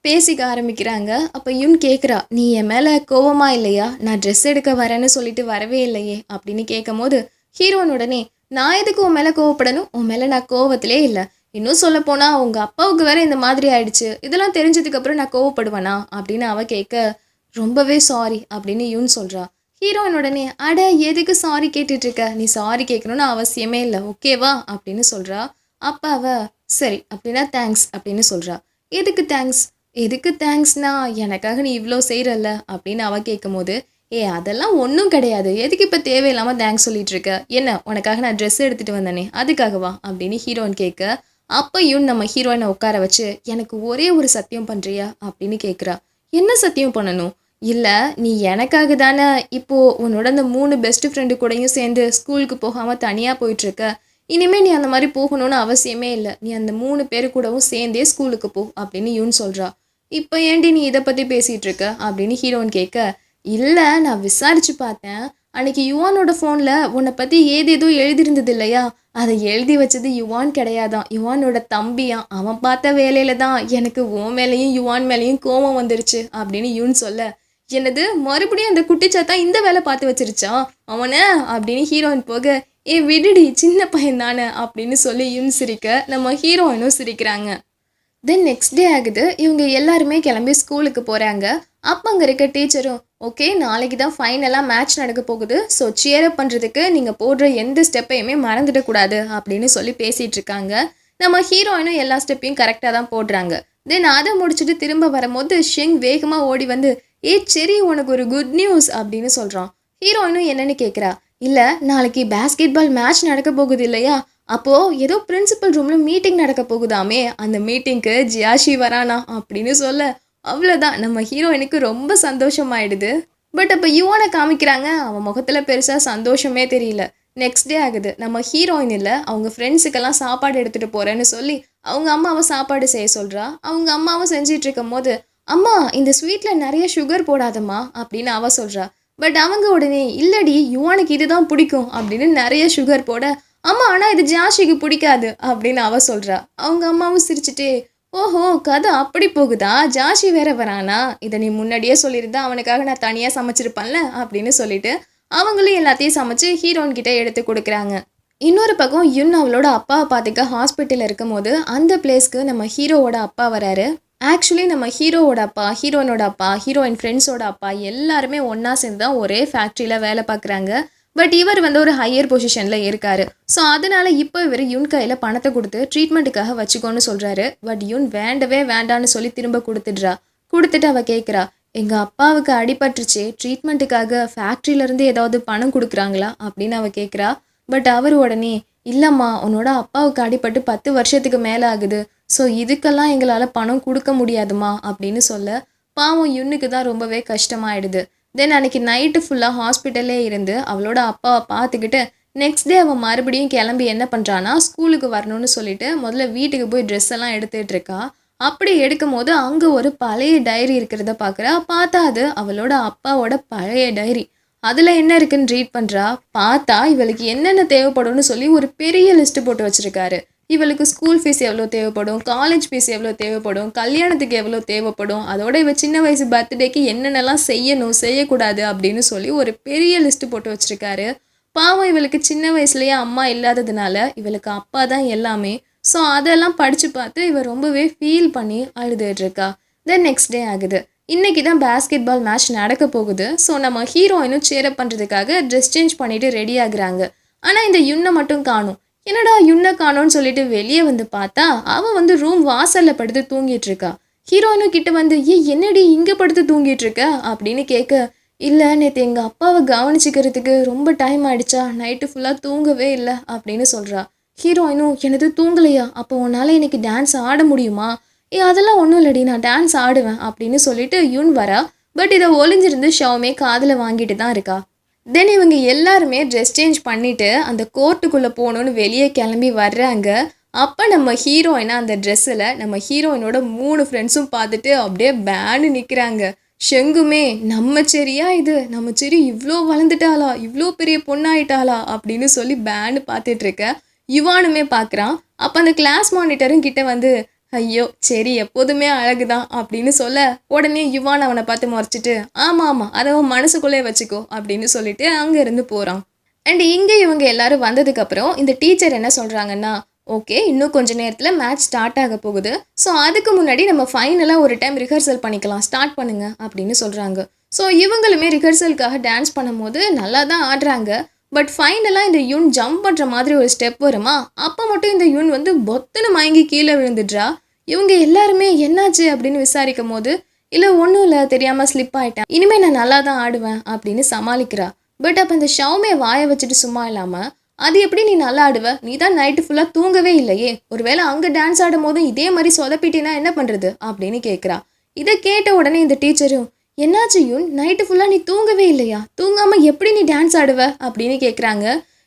பேசிக்க ஆரம்பிக்கிறாங்க. அப்போ யுன் கேட்குறா நீ என் மேலே கோவமா இல்லையா? நான் ட்ரெஸ் எடுக்க வரேன்னு சொல்லிட்டு வரவே இல்லையே அப்படின்னு கேட்கும் போது ஹீரோன் உடனே நான் எதுக்கு உன் மேலே கோவப்படணும்? உன் மேலே நான் கோவத்திலே இல்லை. இன்னும் சொல்லப்போனால் அவங்க அப்பாவுக்கு வேற இந்த மாதிரி ஆயிடுச்சு. இதெல்லாம் தெரிஞ்சதுக்கப்புறம் நான் கோவப்படுவேனா? அப்படின்னு அவ கேட்க ரொம்பவே சாரி அப்படின்னு யூன் சொல்கிறா ஹீரோயின் உடனே அட எதுக்கு சாரி கேட்டுட்டு இருக்க நீ சாரி கேட்கணும்னு அவசியமே இல்லை. ஓகேவா அப்படின்னு சொல்கிறா அப்போ அவ சரி அப்படின்னா தேங்க்ஸ் அப்படின்னு சொல்கிறா எதுக்கு தேங்க்ஸ் எதுக்கு தேங்க்ஸ்னா எனக்காக நீ இவ்வளோ செய்கிறல்ல அப்படின்னு அவ கேட்கும்போது ஏ அதெல்லாம் ஒன்றும் கிடையாது. எதுக்கு இப்போ தேவையில்லாமல் தேங்க்ஸ் சொல்லிட்டு இருக்க என்ன உனக்காக நான் ட்ரெஸ் எடுத்துகிட்டு வந்தேனே அதுக்காகவா? அப்படின்னு ஹீரோயின் கேட்க அப்பையும் நம்ம ஹீரோயினை உட்கார வச்சு எனக்கு ஒரே ஒரு சத்தியம் பண்ணுறியா அப்படின்னு கேட்குறா என்ன சத்தியம் பண்ணணும்? இல்லை நீ எனக்காக தானே இப்போது உன்னோட அந்த மூணு பெஸ்ட் ஃப்ரெண்டு கூடயும் சேர்ந்து ஸ்கூலுக்கு போகாமல் தனியாக போயிட்டுருக்க. இனிமேல் நீ அந்த மாதிரி போகணும்னு அவசியமே இல்லை. நீ அந்த மூணு பேர் கூடவும் சேர்ந்தே ஸ்கூலுக்கு போ அப்படின்னு யூன் சொல்கிறா இப்போ ஏண்டி நீ இதை பற்றி பேசிகிட்டு இருக்க அப்படின்னு ஹீரோயின் கேட்க இல்லை நான் விசாரித்து பார்த்தேன். அன்னைக்கு யுவானோட ஃபோனில் உன்னை பற்றி ஏதேதோ எழுதியிருந்தது இல்லையா அதை எழுதி வச்சது யுவான் கிடையாதான். யுவானோட தம்பியான் அவன் பார்த்த வேலையில தான் எனக்கு உன் மேலேயும் யுவான் மேலேயும் கோபம் வந்துருச்சு அப்படின்னு யூன் சொல்ல. என்னது மறுபடியும் அந்த குட்டிச்சாத்தா இந்த வேலை பார்த்து வச்சிருச்சான் அவனை அப்படின்னு ஹீரோயின் போக ஏ விடுடி சின்ன பையன் தானே அப்படின்னு சொல்லி யூன் சிரிக்க நம்ம ஹீரோயினும் சிரிக்கிறாங்க. தென் நெக்ஸ்ட் டே ஆகுது. இவங்க எல்லாருமே கிளம்பி ஸ்கூலுக்கு போகிறாங்க அப்போ அங்கே இருக்க டீச்சரும் ஓகே நாளைக்கு தான் ஃபைனலாக மேட்ச் நடக்க போகுது. ஸோ சியரப் பண்ணுறதுக்கு நீங்கள் போடுற எந்த ஸ்டெப்பையுமே மறந்துடக்கூடாது அப்படின்னு சொல்லி பேசிகிட்டு இருக்காங்க. நம்ம ஹீரோயினும் எல்லா ஸ்டெப்பையும் கரெக்டாக தான் போடுறாங்க. தென் அதை முடிச்சுட்டு திரும்ப வரும்போது ஷிங் வேகமாக ஓடி வந்து ஏ சரி உனக்கு ஒரு குட் நியூஸ் அப்படின்னு சொல்கிறான் ஹீரோயினும் என்னென்னு கேட்குறா இல்லை நாளைக்கு பேஸ்கெட் பால் மேட்ச் நடக்க போகுது இல்லையா? அப்போது ஏதோ பிரின்சிபல் ரூமில் மீட்டிங் நடக்க போகுதாமே அந்த மீட்டிங்க்கு ஜியாஷி வரானா அப்படின்னு சொல்ல அவ்வளோதான் நம்ம ஹீரோயினுக்கு ரொம்ப சந்தோஷமாயிடுது. பட் அப்போ யுவானை காமிக்கிறாங்க. அவன் முகத்தில் பெருசாக சந்தோஷமே தெரியல. நெக்ஸ்ட் டே ஆகுது. நம்ம ஹீரோயின் இல்லை. அவங்க ஃப்ரெண்ட்ஸுக்கெல்லாம் சாப்பாடு எடுத்துகிட்டு போகிறேன்னு சொல்லி அவங்க அம்மாவை சாப்பாடு செய்ய சொல்கிறா அவங்க அம்மாவும் செஞ்சிட்டு இருக்கும் போது அம்மா இந்த ஸ்வீட்டில் நிறைய சுகர் போடாதம்மா அப்படின்னு அவ சொல்கிறா பட் அவங்க உடனே இல்லடி யுவானுக்கு இதுதான் பிடிக்கும் அப்படின்னு நிறைய சுகர் போட அம்மா ஆனால் இது ஜாஷிக்கு பிடிக்காது அப்படின்னு அவ சொல்கிறா அவங்க அம்மாவும் சிரிச்சிட்டே ஓஹோ கதை அப்படி போகுதா? ஜாஷி வேற வரானா? இதை நீ முன்னாடியே சொல்லியிருந்தா அவனுக்காக நான் தனியாக சமைச்சிருப்பேன்ல அப்படின்னு சொல்லிட்டு அவங்களும் எல்லாத்தையும் சமைச்சு ஹீரோன் கிட்ட எடுத்து கொடுக்குறாங்க. இன்னொரு பக்கம் யுன் அவளோட அப்பாவை பார்த்துக்க ஹாஸ்பிட்டலில் இருக்கும்போது அந்த பிளேஸ்க்கு நம்ம ஹீரோவோட அப்பா வராரு. ஆக்சுவலி நம்ம ஹீரோவோட அப்பா ஹீரோனோட அப்பா ஹீரோயின் ஃப்ரெண்ட்ஸோட அப்பா எல்லாருமே ஒன்றா சேர்ந்து தான் ஒரே ஃபேக்ட்ரியில் வேலை பார்க்குறாங்க. பட் இவர் வந்து ஒரு ஹையர் பொசிஷனில் இருக்காரு. ஸோ அதனால இப்போ இவர் யுன் கையில் பணத்தை கொடுத்து ட்ரீட்மெண்ட்டுக்காக வச்சுக்கோன்னு சொல்கிறாரு பட் யுன் வேண்டவே வேண்டான்னு சொல்லி திரும்ப கொடுத்துடுறா. கொடுத்துட்டு அவள் கேட்குறா எங்கள் அப்பாவுக்கு அடிபட்டுருச்சே. ட்ரீட்மெண்ட்டுக்காக ஃபேக்ட்ரியிலேருந்து ஏதாவது பணம் கொடுக்குறாங்களா? அப்படின்னு அவள் கேட்குறா பட் அவர் உடனே இல்லைம்மா உன்னோட அப்பாவுக்கு அடிபட்டு பத்து வருஷத்துக்கு மேலே ஆகுது. ஸோ இதுக்கெல்லாம் எங்களால் பணம் கொடுக்க முடியாதுமா அப்படின்னு சொல்ல பாவம் யுன்னுக்கு தான் ரொம்பவே கஷ்டமாயிடுது. தென் அன்னைக்கு நைட்டு ஃபுல்லாக ஹாஸ்பிட்டல்லே இருந்து அவளோட அப்பாவை பார்த்துக்கிட்டு நெக்ஸ்ட் டே அவன் மறுபடியும் கிளம்பி என்ன பண்ணுறான்னா ஸ்கூலுக்கு வரணும்னு சொல்லிட்டு முதல்ல வீட்டுக்கு போய் ட்ரெஸ் எல்லாம் எடுத்துகிட்டு இருக்கா. அப்படி எடுக்கும் போது அங்கே ஒரு பழைய டைரி இருக்கிறத பார்க்குறா. பார்த்தா அது அவளோட அப்பாவோட பழைய டைரி அதில் என்ன இருக்குன்னு ரீட் பண்ணுறா பார்த்தா இவளுக்கு என்னென்ன தேவைப்படும்னு சொல்லி ஒரு பெரிய லிஸ்ட்டு போட்டு வச்சுருக்காரு. இவளுக்கு ஸ்கூல் ஃபீஸ் எவ்வளோ தேவைப்படும்? காலேஜ் ஃபீஸ் எவ்வளோ தேவைப்படும்? கல்யாணத்துக்கு எவ்வளோ தேவைப்படும்? அதோட இவள் சின்ன வயசு பர்த்டேக்கு என்னென்னலாம் செய்யணும் செய்யக்கூடாது அப்படின்னு சொல்லி ஒரு பெரிய லிஸ்ட்டு போட்டு வச்சுருக்காரு. பாவம் இவளுக்கு சின்ன வயசுலேயே அம்மா இல்லாததுனால இவளுக்கு அப்பா தான் எல்லாமே. ஸோ அதெல்லாம் படித்து பார்த்து இவள் ரொம்பவே ஃபீல் பண்ணி அழுதுட்டுருக்கா தென் நெக்ஸ்ட் டே ஆகுது. இன்றைக்கி தான் பேஸ்கெட் பால் மேட்ச் நடக்க போகுது. ஸோ நம்ம ஹீரோயினும் சேரப் பண்ணுறதுக்காக ட்ரெஸ் சேஞ்ச் பண்ணிவிட்டு ரெடி ஆகுறாங்க. ஆனால் இந்த யுன்னை மட்டும் காணும். என்னடா யுன்னை காணோன்னு சொல்லிட்டு வெளியே வந்து பார்த்தா அவன் வந்து ரூம் வாசலில் படுத்து தூங்கிட்டு இருக்கா. ஹீரோயினும் கிட்ட வந்து ஏ என்னடி இங்கே படுத்து தூங்கிட்டு இருக்க? அப்படின்னு கேட்க இல்லை நேற்று எங்கள் அப்பாவை கவனிச்சிக்கிறதுக்கு ரொம்ப டைம் ஆயிடுச்சா? நைட்டு ஃபுல்லாக தூங்கவே இல்லை அப்படின்னு சொல்கிறா ஹீரோயினும் எனது தூங்கலையா? அப்போ உன்னால் எனக்கு டான்ஸ் ஆட முடியுமா? ஏ அதெல்லாம் ஒன்றும் இல்லடி நான் டான்ஸ் ஆடுவேன் அப்படின்னு சொல்லிட்டு யுன் வரா. பட் இதை ஒளிஞ்சிருந்து ஷவுமே காதில் வாங்கிட்டு தான் இருக்கா. தென் இவங்க எல்லாருமே ட்ரெஸ் சேஞ்ச் பண்ணிவிட்டு அந்த கோர்ட்டுக்குள்ளே போகணுன்னு வெளியே கிளம்பி வர்றாங்க. அப்போ நம்ம ஹீரோயினை அந்த ட்ரெஸ்ஸில் நம்ம ஹீரோயினோட மூணு ஃப்ரெண்ட்ஸும் பார்த்துட்டு அப்படியே பேனு நிற்கிறாங்க ஷெங்குமே நம்ம செரியா இது? நம்ம செரி இவ்வளோ வளர்ந்துட்டாளா? இவ்வளோ பெரிய பொண்ணாயிட்டாளா? அப்படின்னு சொல்லி பேனு பார்த்துட்ருக்க யுவானுமே பார்க்குறான். அப்போ அந்த கிளாஸ் மானிட்டரும் கிட்ட வந்து ஐயோ சரி எப்போதுமே அழகு தான் அப்படின்னு சொல்ல உடனே யுவான் அவனை பார்த்து முறைச்சிட்டு ஆமாம் ஆமாம் அதை அவன் மனசுக்குள்ளே வச்சுக்கோ அப்படின்னு சொல்லிட்டு அங்கேருந்து போகிறான் அண்ட் இங்கே இவங்க எல்லாரும் வந்ததுக்கப்புறம் இந்த டீச்சர் என்ன சொல்கிறாங்கன்னா ஓகே இன்னும் கொஞ்ச நேரத்தில் மேட்ச் ஸ்டார்ட் ஆக போகுது. ஸோ அதுக்கு முன்னாடி நம்ம ஃபைனலாக ஒரு டைம் ரிஹர்சல் பண்ணிக்கலாம். ஸ்டார்ட் பண்ணுங்க அப்படின்னு சொல்கிறாங்க ஸோ இவங்களுமே ரிஹர்சலுக்காக டான்ஸ் பண்ணும்போது நல்லா தான் ஆடுறாங்க. பட் ஃபைனலாக இந்த யூன் ஜம்ப் பண்ணுற மாதிரி ஒரு ஸ்டெப் வருமா? அப்போ மட்டும் இந்த யூன் வந்து பொத்தனை மயங்கி கீழே விழுந்துடுறா. இவங்க எல்லாருமே என்னாச்சு அப்படின்னு விசாரிக்கும் போது இல்லை ஒன்றும் இல்லை தெரியாமல் ஸ்லிப் ஆயிட்டேன். இனிமேல் நான் நல்லா தான் ஆடுவேன் அப்படின்னு சமாளிக்கிறா. பட் அப்போ இந்த ஷவுமே வாயை வச்சுட்டு சும்மா இல்லாமல் அது எப்படி நீ நல்லா ஆடுவ? நீ தான் நைட்டு ஃபுல்லாக தூங்கவே இல்லையே. ஒருவேளை அங்கே டான்ஸ் ஆடும் போதும் இதே மாதிரி சொதப்பிட்டினா என்ன பண்ணுறது அப்படின்னு கேட்குறா இதை கேட்ட உடனே இந்த டீச்சரும் என்னாச்சு யூன் நைட்டு ஃபுல்லாக நீ தூங்கவே இல்லையா? தூங்காமல் எப்படி நீ டான்ஸ் ஆடுவ? அப்படின்னு கேட்குறாங்க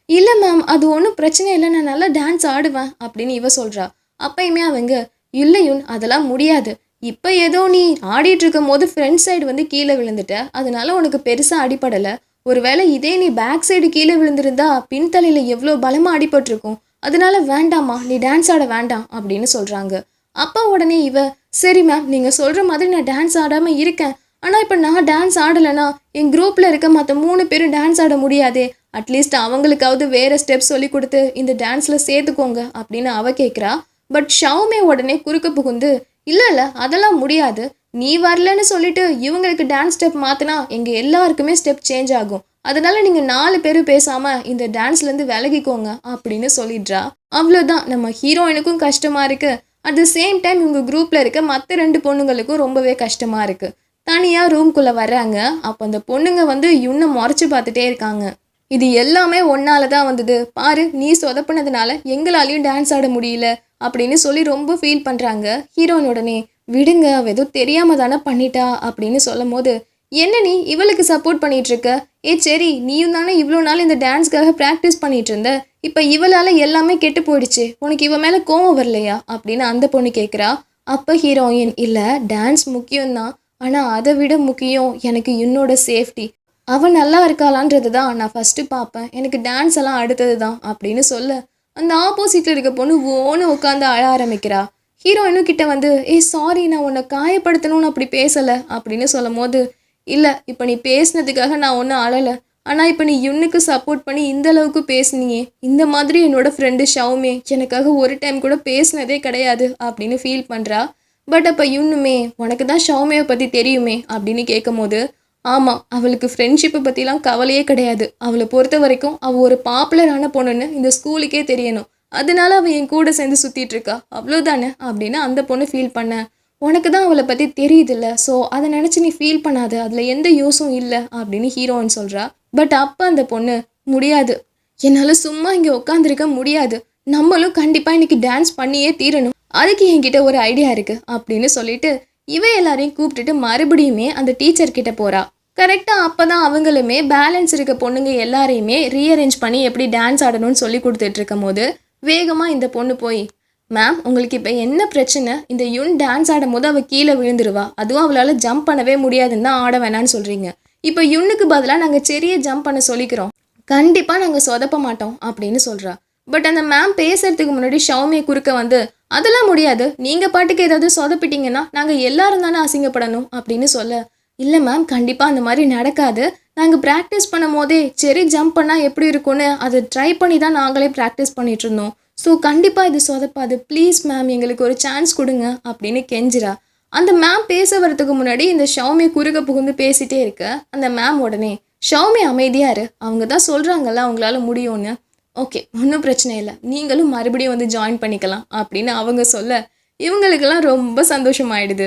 இல்லை மேம் அது ஒன்றும் பிரச்சனை இல்லை நான் நல்லா டான்ஸ் ஆடுவேன் அப்படின்னு இவ சொல்கிறா அப்பயுமே அவங்க இல்லை யூன் அதெல்லாம் முடியாது. இப்போ ஏதோ நீ ஆடிட்டு இருக்கும் போது ஃப்ரண்ட் சைடு வந்து கீழே விழுந்துட்ட. அதனால உனக்கு பெருசாக அடிபடலை. ஒருவேளை இதே நீ பேக் சைடு கீழே விழுந்திருந்தா பின்தலையில் எவ்வளோ பலமாக அடிபட்டிருக்கும்? அதனால வேண்டாம்மா நீ டான்ஸ் ஆட வேண்டாம் அப்படின்னு சொல்கிறாங்க அப்பா உடனே இவ சரி மேம் நீங்கள் சொல்கிற மாதிரி நான் டான்ஸ் ஆடாமல் இருக்கேன். ஆனால் இப்போ நான் டான்ஸ் ஆடலைன்னா என் குரூப்பில் இருக்க மற்ற மூணு பேரும் டான்ஸ் ஆட முடியாதே. அட்லீஸ்ட் அவங்களுக்காவது வேறு ஸ்டெப்ஸ் சொல்லி கொடுத்து இந்த டான்ஸில் சேர்த்துக்கோங்க அப்படின்னு அவ கேட்குறா பட் ஷவுமே உடனே குறுக்க புகுந்து இல்லை இல்லை அதெல்லாம் முடியாது. நீ வரலன்னு சொல்லிட்டு இவங்களுக்கு டான்ஸ் ஸ்டெப் மாற்றினா எங்கள் எல்லாருக்குமே ஸ்டெப் சேஞ்ச் ஆகும். அதனால நீங்கள் நாலு பேரும் பேசாமல் இந்த டான்ஸ்லேருந்து விலகிக்கோங்க அப்படின்னு சொல்லிடுறா. அவ்வளோதான் நம்ம ஹீரோயினுக்கும் கஷ்டமாக இருக்குது அட் த சேம் டைம் இவங்க குரூப்பில் இருக்க மற்ற ரெண்டு பொண்ணுங்களுக்கும் ரொம்பவே கஷ்டமாக இருக்குது தனியாக ரூம்குள்ளே வர்றாங்க. அப்போ அந்த பொண்ணுங்க வந்து இன்னும் முறைச்சி பார்த்துட்டே இருக்காங்க. இது எல்லாமே ஒன்னால தான் வந்தது. பாரு நீ சொதப்பினதுனால எங்களாலையும் டான்ஸ் ஆட முடியல அப்படின்னு சொல்லி ரொம்ப ஃபீல் பண்ணுறாங்க ஹீரோயின் உடனே விடுங்க அவ எதுவும் தெரியாம தானே பண்ணிட்டா அப்படின்னு சொல்லும் போது என்ன நீ இவளுக்கு சப்போர்ட் பண்ணிட்டு இருக்க ஏ சரி நீயும் தானே இவ்வளோ நாள் இந்த டான்ஸ்க்காக ப்ராக்டிஸ் பண்ணிட்டு இருந்த இப்போ இவளால் எல்லாமே கெட்டு போயிடுச்சு. உனக்கு இவ மேலே கோவம் வரலையா? அப்படின்னு அந்த பொண்ணு கேட்குறா அப்போ ஹீரோயின் இல்லை டான்ஸ் முக்கியம்தான். ஆனால் அதை விட முக்கியம் எனக்கு என்னோட சேஃப்டி. அவன் நல்லா இருக்காளான்றது தான் நான் ஃபஸ்ட்டு பார்ப்பேன். எனக்கு டான்ஸ் எல்லாம் அடுத்தது தான் அப்படின்னு சொல்ல அந்த ஆப்போசிட்டில் இருக்க பொண்ணு ஓன்னு உட்காந்து அழ ஆரம்பிக்கிறா. ஹீரோயினும் கிட்ட வந்து ஏய் சாரி நான் உன்னை காயப்படுத்தணும்னு அப்படி பேசலை அப்படின்னு சொல்லும் போது இல்லை இப்போ நீ பேசுனதுக்காக நான் ஒன்றும் அழலை. ஆனால் இப்போ நீ யுன்னுக்கு சப்போர்ட் பண்ணி இந்த அளவுக்கு பேசுனியே. இந்த மாதிரி என்னோட ஃப்ரெண்டு ஷவுமே எனக்காக ஒரு டைம் கூட பேசினதே கிடையாது அப்படின்னு ஃபீல் பண்ணுறா பட் அப்போ இன்னுமே உனக்கு தான் ஷௌமியை பற்றி தெரியுமே அப்படின்னு கேட்கும் போது ஆமாம் அவளுக்கு ஃப்ரெண்ட்ஷிப்பை பற்றிலாம் கவலையே கிடையாது. அவளை பொறுத்த வரைக்கும் அவள் ஒரு பாப்புலரான பொண்ணுன்னு இந்த ஸ்கூலுக்கே தெரியணும். அதனால அவள் என் கூட சேர்ந்து சுற்றிட்டு இருக்கா. அவ்வளோதானே அப்படின்னு அந்த பொண்ணு ஃபீல் பண்ண. உனக்கு தான் அவளை பற்றி தெரியுதுல்ல ஸோ அதை நினச்சி நீ ஃபீல் பண்ணாத. அதில் எந்த யூஸும் இல்லை அப்படின்னு ஹீரோன்னு சொல்கிறா பட் அப்போ அந்த பொண்ணு முடியாது. என்னால் சும்மா இங்கே உட்காந்துருக்க முடியாது. நம்மளும் கண்டிப்பாக இன்னைக்கு டான்ஸ் பண்ணியே தீரணும். அதுக்கு என்கிட்ட ஒரு ஐடியா இருக்குது அப்படின்னு சொல்லிட்டு இவ எல்லாரையும் கூப்பிட்டுட்டு மறுபடியுமே அந்த டீச்சர் கிட்ட போகிறா கரெக்டாக அப்போ தான் அவங்களுமே பேலன்ஸ் இருக்க பொண்ணுங்க எல்லாரையுமே ரீஅரேஞ்ச் பண்ணி எப்படி டான்ஸ் ஆடணும்னு சொல்லி கொடுத்துட்டு இருக்கும் போது வேகமாக இந்த பொண்ணு போய் மேம் உங்களுக்கு இப்போ என்ன பிரச்சனை? இந்த யுன் டான்ஸ் ஆடும் போது அவள் கீழே விழுந்துருவா. அதுவும் அவளால் ஜம்ப் பண்ணவே முடியாதுன்னு தான் ஆட வேணான்னு சொல்கிறீங்க இப்போ யுன்னுக்கு பதிலாக நாங்கள் சரியே ஜம்ப் பண்ண சொல்லிக்கிறோம். கண்டிப்பாக நாங்கள் சொதப்ப மாட்டோம் அப்படின்னு சொல்கிறா பட் அந்த மேம் பேசுறதுக்கு முன்னாடி ஷவுமியை குறுக்க வந்து அதெல்லாம் முடியாது. நீங்கள் பாட்டுக்கு ஏதாவது சொதப்பிட்டீங்கன்னா நாங்கள் எல்லாரும் தானே அசிங்கப்படணும் அப்படின்னு சொல்ல. இல்லை மேம் கண்டிப்பாக அந்த மாதிரி நடக்காது. நாங்கள் ப்ராக்டிஸ் பண்ணும் போதே சரி ஜம்ப் பண்ணால் எப்படி இருக்கும்னு அதை ட்ரை பண்ணி தான் நாங்களே ப்ராக்டிஸ் பண்ணிட்டு இருந்தோம். ஸோ கண்டிப்பாக இது சொதப்பாது. ப்ளீஸ் மேம் எங்களுக்கு ஒரு சான்ஸ் கொடுங்க அப்படின்னு கெஞ்சிரா அந்த மேம் பேச வரதுக்கு முன்னாடி இந்த ஷவுமி குறுக புகுந்து பேசிட்டே இருக்க அந்த மேம் உடனே ஷவுமி அமைதியாக இரு. அவங்க தான் சொல்கிறாங்கல்ல அவங்களால முடியும்னு. ஓகே ஒன்றும் பிரச்சனை இல்லை. நீங்களும் மறுபடியும் வந்து ஜாயின் பண்ணிக்கலாம் அப்படின்னு அவங்க சொல்ல இவங்களுக்கெல்லாம் ரொம்ப சந்தோஷமாயிடுது.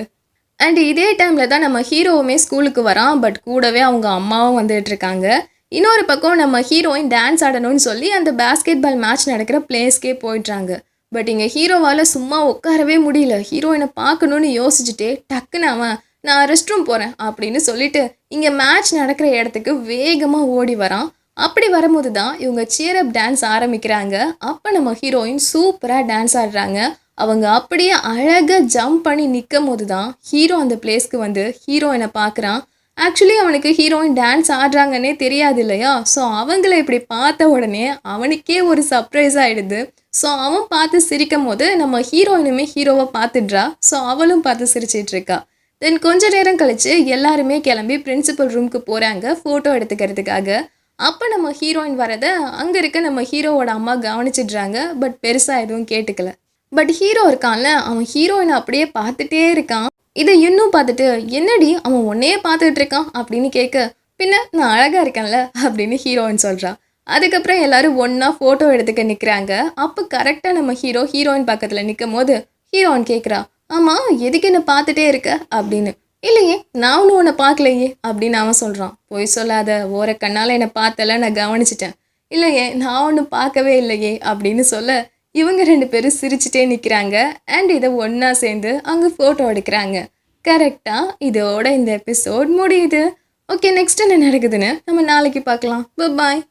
அண்ட் இதே டைமில் தான் நம்ம ஹீரோவுமே ஸ்கூலுக்கு வரான் பட் கூடவே அவங்க அம்மாவும் வந்துட்டு இருக்காங்க. இன்னொரு பக்கம் நம்ம ஹீரோயின் டான்ஸ் ஆடணும்னு சொல்லி அந்த பேஸ்கெட் பால் மேட்ச் நடக்கிற பிளேஸ்க்கே போயிடுறாங்க. பட் இங்கே ஹீரோவால் சும்மா உட்காரவே முடியல. ஹீரோயினை பார்க்கணுன்னு யோசிச்சுட்டே டக்குன்னு அவன் நான் ரெஸ்ட் ரூம் போகிறேன் அப்படின்னு சொல்லிட்டு இங்கே மேட்ச் நடக்கிற இடத்துக்கு வேகமாக ஓடி வரான். அப்படி வரும்போது தான் இவங்க சியர் அப் டான்ஸ் ஆரம்பிக்கிறாங்க. அப்போ நம்ம ஹீரோயின் சூப்பராக டான்ஸ் ஆடுறாங்க. அவங்க அப்படியே அழகாக ஜம்ப் பண்ணி நிற்கும் போது தான் ஹீரோ அந்த பிளேஸ்க்கு வந்து ஹீரோயினை பார்க்குறான். ஆக்சுவலி அவனுக்கு ஹீரோயின் டான்ஸ் ஆடுறாங்கன்னே தெரியாது இல்லையா? ஸோ அவங்கள இப்படி பார்த்த உடனே அவனுக்கே ஒரு சர்ப்ரைஸ் ஆகிடுது ஸோ அவன் பார்த்து சிரிக்கும் போது நம்ம ஹீரோயினுமே ஹீரோவை பார்த்துடுறா. ஸோ அவளும் பார்த்து சிரிச்சிட்டு இருக்கா. தென் கொஞ்ச நேரம் கழித்து எல்லாருமே கிளம்பி பிரின்சிபல் ரூமுக்கு போகிறாங்க ஃபோட்டோ எடுத்துக்கிறதுக்காக. அப்போ நம்ம ஹீரோயின் வரதை அங்கே இருக்க நம்ம ஹீரோவோட அம்மா கவனிச்சிடுறாங்க பட் பெருசாக எதுவும் கேட்டுக்கல. பட் ஹீரோ இருக்கான்ல அவன் ஹீரோயினை அப்படியே பார்த்துட்டே இருக்கான். இதை இன்னும் பார்த்துட்டு என்னடி அவன் உன்னையே பார்த்துட்டு இருக்கான்? அப்படின்னு கேட்க பின்ன நான் அழகாக இருக்கேன்ல அப்படின்னு ஹீரோயின் சொல்கிறான் அதுக்கப்புறம் எல்லாரும் ஒன்றா ஃபோட்டோ எடுத்துக்க நிற்கிறாங்க அப்போ கரெக்டாக நம்ம ஹீரோ ஹீரோயின் பக்கத்தில் நிற்கும் போது ஹீரோயின் கேட்குறா ஆமாம் எதுக்கு என்ன பார்த்துட்டே இருக்க? அப்படின்னு. இல்லையே நான் ஒன்றும் உன்னை பார்க்கலையே அப்படின்னு அவன் சொல்கிறான் பொய் சொல்லாத ஓர கண்ணால் என்னை பார்த்தல நான் கவனிச்சிட்டேன். இல்லையே நான் ஒன்றும் பார்க்கவே இல்லையே அப்படின்னு சொல்ல இவங்க ரெண்டு பேரும் சிரிச்சிட்டே நிற்கிறாங்க அண்ட் இதை ஒன்றா சேர்ந்து அங்கே ஃபோட்டோ எடுக்கிறாங்க. கரெக்டாக இதோட இந்த எபிசோட் முடியுது. ஓகே நெக்ஸ்ட் என்ன நடக்குதுன்னு நம்ம நாளைக்கு பார்க்கலாம். பாய்